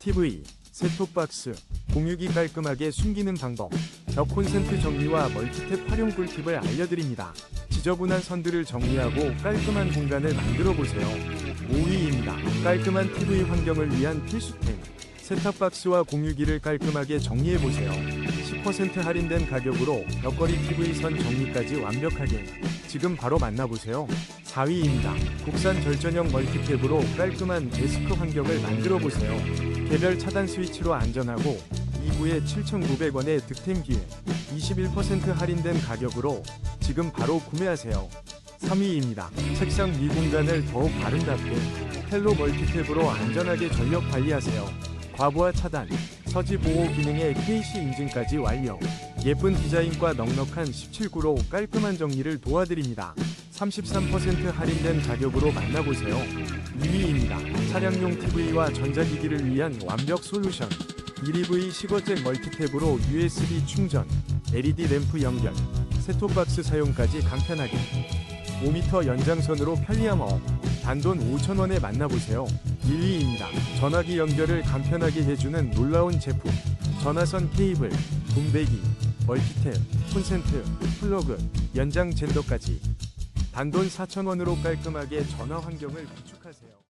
TV, 셋톱박스, 공유기 깔끔하게 숨기는 방법, 벽 콘센트 정리와 멀티탭 활용 꿀팁을 알려드립니다. 지저분한 선들을 정리하고 깔끔한 공간을 만들어 보세요. 5위입니다. 깔끔한 TV 환경을 위한 필수템. 셋탑박스와 공유기를 깔끔하게 정리해 보세요. 10% 할인된 가격으로 벽걸이 TV 선 정리까지 완벽하게. 지금 바로 만나보세요. 4위입니다. 국산 절전형 멀티탭으로 깔끔한 데스크 환경을 만들어 보세요. 개별 차단 스위치로 안전하고 2부에 7,900원의 득템 기회. 21% 할인된 가격으로 지금 바로 구매하세요. 3위입니다. 책상 위 공간을 더욱 아름답게 텔로 멀티탭으로 안전하게 전력 관리하세요. 과부하 차단, 서지 보호 기능의 KC 인증까지 완료. 예쁜 디자인과 넉넉한 17구로 깔끔한 정리를 도와드립니다. 33% 할인된 가격으로 만나보세요. 2위입니다. 차량용 TV와 전자기기를 위한 완벽 솔루션. 1EV 시거잭 멀티탭으로 USB 충전, LED 램프 연결, 셋톱박스 사용까지 간편하게 5m 연장선으로 편리함 업 단돈 5,000원에 만나보세요 1위입니다 전화기 연결을 간편하게 해주는 놀라운 제품 전화선 케이블, 분배기, 멀티탭, 콘센트, 플러그, 연장 젠더까지 단돈 4천원으로 깔끔하게 전화 환경을 구축하세요.